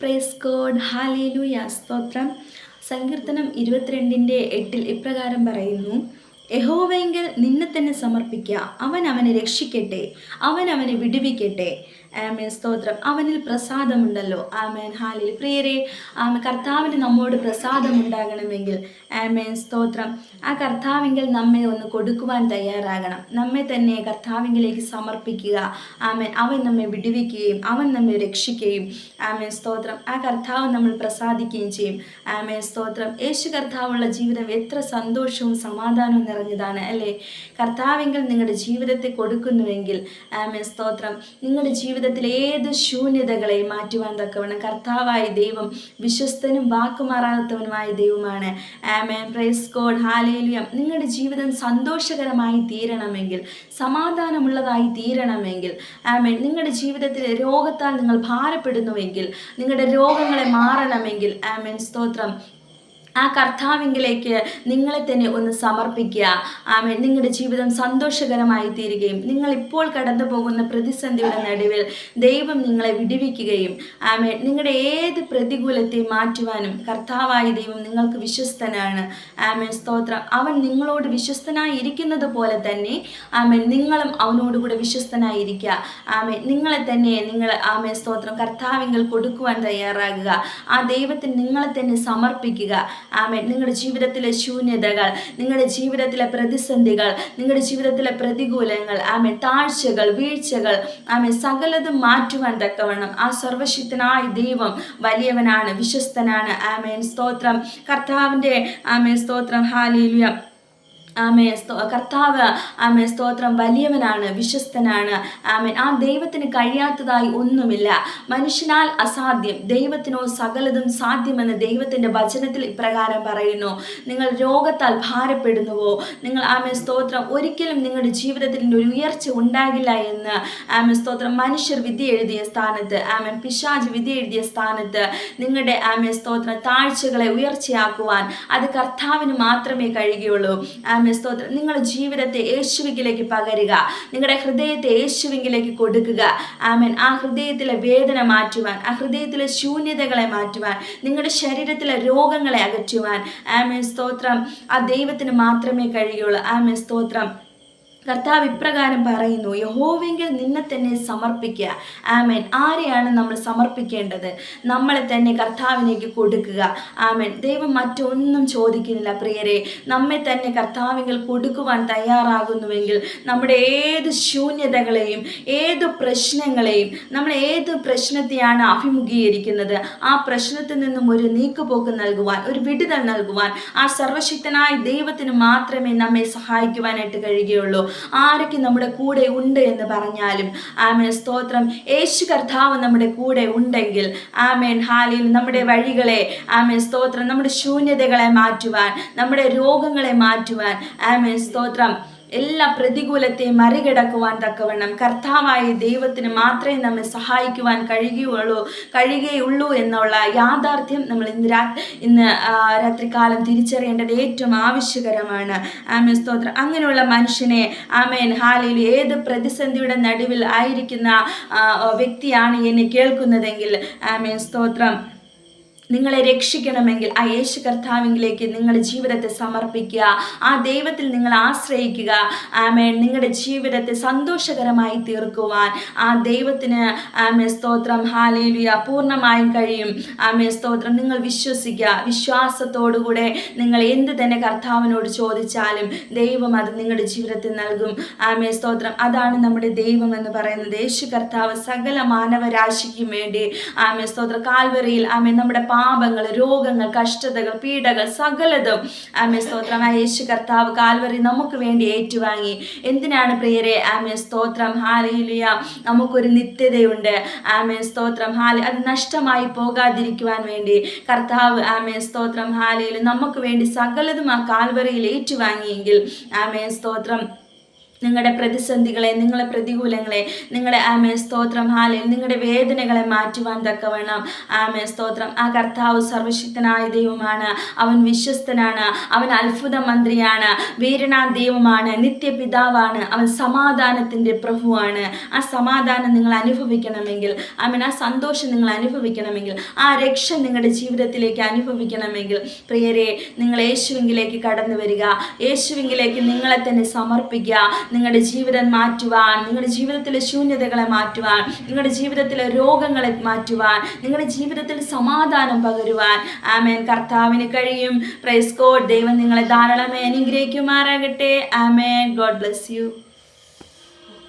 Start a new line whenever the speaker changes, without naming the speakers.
Praise God hallelujah സ്തോത്രം. സങ്കീർത്തനം ഇരുപത്തിരണ്ടിന്റെ എട്ടിൽ ഇപ്രകാരം പറയുന്നു. യഹോവെങ്കിൽ നിന്നെ തന്നെ സമർപ്പിക്കുക അവൻ അവനെ രക്ഷിക്കട്ടെ. അവൻ അവനെ വിടുവിക്കട്ടെ. ആമേൻ. സ്തോത്രം. അവനിൽ പ്രസാദമുണ്ടല്ലോ. ആമേൻ. ഹാലിൽ പ്രിയരെ ആമ കർത്താവിന് നമ്മോട് പ്രസാദമുണ്ടാകണമെങ്കിൽ ആമേൻ. സ്തോത്രം. ആ കർത്താവിങ്കിൽ നമ്മെ ഒന്ന് കൊടുക്കുവാൻ തയ്യാറാകണം. നമ്മെ തന്നെ കർത്താവിങ്കിലേക്ക് സമർപ്പിക്കുക. ആമേൻ. അവൻ നമ്മെ വിടുവിക്കുകയും അവൻ നമ്മെ രക്ഷിക്കുകയും. ആമേൻ. സ്തോത്രം. ആ കർത്താവ് നമ്മൾ പ്രസാദിക്കുകയും ചെയ്യും. ആമേൻ. സ്തോത്രം. യേശു കർത്താവുള്ള ജീവിതം എത്ര സന്തോഷവും സമാധാനവും നിറഞ്ഞതാണ് അല്ലേ? കർത്താവിങ്കിൽ നിങ്ങളുടെ ജീവിതത്തെ കൊടുക്കുന്നുവെങ്കിൽ ആമേൻ. സ്തോത്രം. നിങ്ങളുടെ ജീവിതത്തിൽ ഏത് ശൂന്യതകളെയും മാറ്റുവാൻ തക്കവണ്ണം കർത്താവായ ദൈവം വിശ്വസ്തനും വാക്കുമാറാത്തവനുമായ ദൈവമാണ്. ആമേൻ പ്രൈസ് ഗോഡ് ഹാലേലിയം നിങ്ങളുടെ ജീവിതം സന്തോഷകരമായി തീരണമെങ്കിൽ സമാധാനമുള്ളതായി തീരണമെങ്കിൽ ആമേൻ നിങ്ങളുടെ ജീവിതത്തിൽ രോഗത്താൽ നിങ്ങൾ ഭാരപ്പെടുന്നുവെങ്കിൽ നിങ്ങളുടെ രോഗങ്ങളെ മാറണമെങ്കിൽ ആമേൻ സ്തോത്രം. ആ കർത്താവിങ്കിലേക്ക് നിങ്ങളെ തന്നെ ഒന്ന് സമർപ്പിക്കുക. ആമേ നിങ്ങളുടെ ജീവിതം സന്തോഷകരമായി തീരുകയും നിങ്ങൾ ഇപ്പോൾ കടന്നു പോകുന്ന പ്രതിസന്ധിയുടെ നടുവിൽ ദൈവം നിങ്ങളെ വിടുവിക്കുകയും ആമേ നിങ്ങളുടെ ഏത് പ്രതികൂലത്തെ മാറ്റുവാനും കർത്താവായ ദൈവം നിങ്ങൾക്ക് വിശ്വസ്തനാണ്. ആമേ സ്തോത്രം. അവൻ നിങ്ങളോട് വിശ്വസ്തനായി ഇരിക്കുന്നത് പോലെ തന്നെ ആമേ നിങ്ങളും അവനോടുകൂടെ വിശ്വസ്തനായിരിക്കുക ആമേ നിങ്ങളെ തന്നെ നിങ്ങൾ ആമേ സ്തോത്രം കർത്താവിങ്കിൽ കൊടുക്കുവാൻ തയ്യാറാകുക. ആ ദൈവത്തിന് നിങ്ങളെ തന്നെ സമർപ്പിക്കുക. ആമേൻ. നിങ്ങളുടെ ജീവിതത്തിലെ ശൂന്യതകൾ നിങ്ങളുടെ ജീവിതത്തിലെ പ്രതിസന്ധികൾ നിങ്ങളുടെ ജീവിതത്തിലെ പ്രതികൂലങ്ങൾ ആമേ താഴ്ചകൾ വീഴ്ചകൾ ആമേ സകലതും മാറ്റുവാൻ തക്കവണ്ണം ആ സർവശക്തനായ ദൈവം വലിയവനാണ് വിശ്വസ്തനാണ്. ആമേൻ. സ്തോത്രം. കർത്താവിന്റെ ആമേൻ സ്തോത്രം. ഹാലേലുയ. ആമേ സ്തോ കർത്താവ് ആമേ സ്തോത്രം. വലിയവനാണ് വിശ്വസ്തനാണ്. ആമേൻ. ആ ദൈവത്തിന് കഴിയാത്തതായി ഒന്നുമില്ല. മനുഷ്യനാൽ അസാധ്യം. ദൈവത്തിനോ സകലതും സാധ്യമെന്ന് ദൈവത്തിന്റെ വചനത്തിൽ ഇപ്രകാരം പറയുന്നു. നിങ്ങൾ രോഗത്താൽ ഭാരപ്പെടുന്നുവോ? നിങ്ങൾ ആമേ സ്തോത്രം. ഒരിക്കലും നിങ്ങളുടെ ജീവിതത്തിൽ ഒരു ഉയർച്ച ഉണ്ടാകില്ല എന്ന്. ആമേ സ്തോത്രം. മനുഷ്യർ വിധി എഴുതിയ സ്ഥാനത്ത് ആമേ പിശാജ് വിധി എഴുതിയ സ്ഥാനത്ത് നിങ്ങളുടെ ആമേ സ്തോത്രം താഴ്ചകളെ ഉയർച്ചയാക്കുവാൻ അത് കർത്താവിന് മാത്രമേ കഴിയുകയുള്ളൂ. ആമേ സ്തോത്രം. നിങ്ങളുടെ ജീവിതത്തെ യേശുവിങ്കിലേക്ക് പകരുക. നിങ്ങളുടെ ഹൃദയത്തെ യേശുവിങ്കിലേക്ക് കൊടുക്കുക. ആമൻ. ആ ഹൃദയത്തിലെ വേദന മാറ്റുവാൻ ആ ഹൃദയത്തിലെ ശൂന്യതകളെ മാറ്റുവാൻ നിങ്ങളുടെ ശരീരത്തിലെ രോഗങ്ങളെ അകറ്റുവാൻ. ആമേൻ. സ്തോത്രം. ആ ദൈവത്തിന് മാത്രമേ കഴിയുള്ളൂ. ആമേൻ. സ്തോത്രം. കർത്താവ് ഇപ്രകാരം പറയുന്നു യഹോവെങ്കിൽ നിന്നെ തന്നെ സമർപ്പിക്കുക. ആമേൻ. ആരെയാണ് നമ്മൾ സമർപ്പിക്കേണ്ടത്? നമ്മളെ തന്നെ കർത്താവിനേക്ക് കൊടുക്കുക. ആമേൻ. ദൈവം മറ്റൊന്നും ചോദിക്കുന്നില്ല പ്രിയരെ. നമ്മെ തന്നെ കർത്താവിങ്കിൽ കൊടുക്കുവാൻ തയ്യാറാകുന്നുവെങ്കിൽ നമ്മുടെ ഏത് ശൂന്യതകളെയും ഏത് പ്രശ്നങ്ങളെയും നമ്മൾ ഏത് പ്രശ്നത്തെയാണ് അഭിമുഖീകരിക്കുന്നത് ആ പ്രശ്നത്തിൽ നിന്നും ഒരു നീക്കുപോക്ക് നൽകുവാൻ ഒരു വിടുതൽ നൽകുവാൻ ആ സർവശക്തനായ ദൈവത്തിന് മാത്രമേ നമ്മെ സഹായിക്കുവാനായിട്ട് കഴിയുകയുള്ളൂ. ആരൊക്കെ നമ്മുടെ കൂടെ ഉണ്ട് എന്ന് പറഞ്ഞാലും ആമേൻ. സ്തോത്രം. യേശു കർത്താവ് നമ്മുടെ കൂടെ ഉണ്ടെങ്കിൽ ആമേൻ. ഹാലിൽ നമ്മുടെ വഴികളെ ആമേൻ. സ്തോത്രം. നമ്മുടെ ശൂന്യതകളെ മാറ്റുവാൻ നമ്മുടെ രോഗങ്ങളെ മാറ്റുവാൻ ആമേൻ. സ്തോത്രം. എല്ലാ പ്രതികൂലത്തെയും മറികടക്കുവാൻ തക്കവണ്ണം കർത്താവായ ദൈവത്തിന് മാത്രമേ നമ്മെ സഹായിക്കുവാൻ കഴിയുകയുള്ളൂ കഴിയുകയുള്ളൂ എന്നുള്ള യാഥാർത്ഥ്യം നമ്മൾ ഇന്ന് രാ ഇന്ന് രാത്രികാലം തിരിച്ചറിയേണ്ടത് ഏറ്റവും ആവശ്യകരമാണ്. ആമേ സ്തോത്രം. അങ്ങനെയുള്ള മനുഷ്യനെ ആമേൻ ഹാലിൽ ഏത് പ്രതിസന്ധിയുടെ നടുവിൽ ആയിരിക്കുന്ന വ്യക്തിയാണ് എന്നെ കേൾക്കുന്നതെങ്കിൽ ആമേൻ. സ്തോത്രം. നിങ്ങളെ രക്ഷിക്കണമെങ്കിൽ ആ യേശു കർത്താവിങ്കിലേക്ക് നിങ്ങളുടെ ജീവിതത്തെ സമർപ്പിക്കുക. ആ ദൈവത്തിൽ നിങ്ങൾ ആശ്രയിക്കുക. ആമേൻ. നിങ്ങളുടെ ജീവിതത്തെ സന്തോഷകരമായി തീർക്കുവാൻ. ആ ദൈവത്തിന് ആമേ സ്തോത്രം. ഹാലേലിയ. പൂർണമായും കഴിയും. ആമേ സ്തോത്രം. നിങ്ങൾ വിശ്വസിക്കുക. വിശ്വാസത്തോടുകൂടെ നിങ്ങൾ എന്ത് തന്നെ കർത്താവിനോട് ചോദിച്ചാലും ദൈവം അത് നിങ്ങളുടെ ജീവിതത്തിൽ നൽകും. ആമേ സ്തോത്രം. അതാണ് നമ്മുടെ ദൈവം എന്ന് പറയുന്നത്. യേശു കർത്താവ് സകല മാനവരാശിക്കും വേണ്ടി ആമേ സ്തോത്രം. കാൽവറിയിൽ ആമേ നമ്മുടെ പാപങ്ങൾ രോഗങ്ങൾ കഷ്ടതകൾ പീഡകൾ സകലതും ആമേ സ്തോത്രം. യേശു കർത്താവ് കാൽവറി നമുക്ക് വേണ്ടി ഏറ്റുവാങ്ങി. എന്തിനാണ് പ്രിയരെ? ആമേ സ്തോത്രം. ഹാലയിലിയ നമുക്കൊരു നിത്യതയുണ്ട്. ആമേ സ്തോത്രം. ഹാലി അത് നഷ്ടമായി പോകാതിരിക്കുവാൻ വേണ്ടി. കർത്താവ് ആമേ സ്തോത്രം. ഹാലയിൽ നമുക്ക് വേണ്ടി സകലതും ആ കാൽവറിയിൽ ഏറ്റുവാങ്ങിയെങ്കിൽ. ആമേ സ്തോത്രം. നിങ്ങളുടെ പ്രതിസന്ധികളെ നിങ്ങളുടെ പ്രതികൂലങ്ങളെ നിങ്ങളുടെ ആമേ സ്തോത്രം ഹാലിൽ നിങ്ങളുടെ വേദനകളെ മാറ്റുവാൻ തക്കവണ്ണം. ആമേ സ്തോത്രം. ആ കർത്താവ് സർവശക്തനായ ദൈവമാണ്. അവൻ വിശ്വസ്തനാണ്. അവൻ അത്ഭുത മന്ത്രിയാണ്. വീരണാ ദൈവമാണ്. നിത്യപിതാവാണ്. അവൻ സമാധാനത്തിന്റെ പ്രഭുവാണ്. ആ സമാധാനം നിങ്ങൾ അനുഭവിക്കണമെങ്കിൽ ആമൻ ആ സന്തോഷം നിങ്ങൾ അനുഭവിക്കണമെങ്കിൽ ആ രക്ഷ നിങ്ങളുടെ ജീവിതത്തിലേക്ക് അനുഭവിക്കണമെങ്കിൽ പ്രിയരെ നിങ്ങൾ യേശുവിങ്കിലേക്ക് കടന്നു വരിക. യേശുവിങ്കിലേക്ക് നിങ്ങളെ തന്നെ സമർപ്പിക്കുക. നിങ്ങളുടെ ജീവിതം മാറ്റുവാൻ നിങ്ങളുടെ ജീവിതത്തിലെ ശൂന്യതകളെ മാറ്റുവാൻ നിങ്ങളുടെ ജീവിതത്തിലെ രോഗങ്ങളെ മാറ്റുവാൻ നിങ്ങളുടെ ജീവിതത്തിൽ സമാധാനം പകരുവാൻ. ആമേൻ. കർത്താവിന് കഴിയും. പ്രൈസ് ഗോഡ് ദൈവം നിങ്ങളെ ധാരാളമായി അനുഗ്രഹിക്കുമാറാകട്ടെ. ആമേൻ. God bless you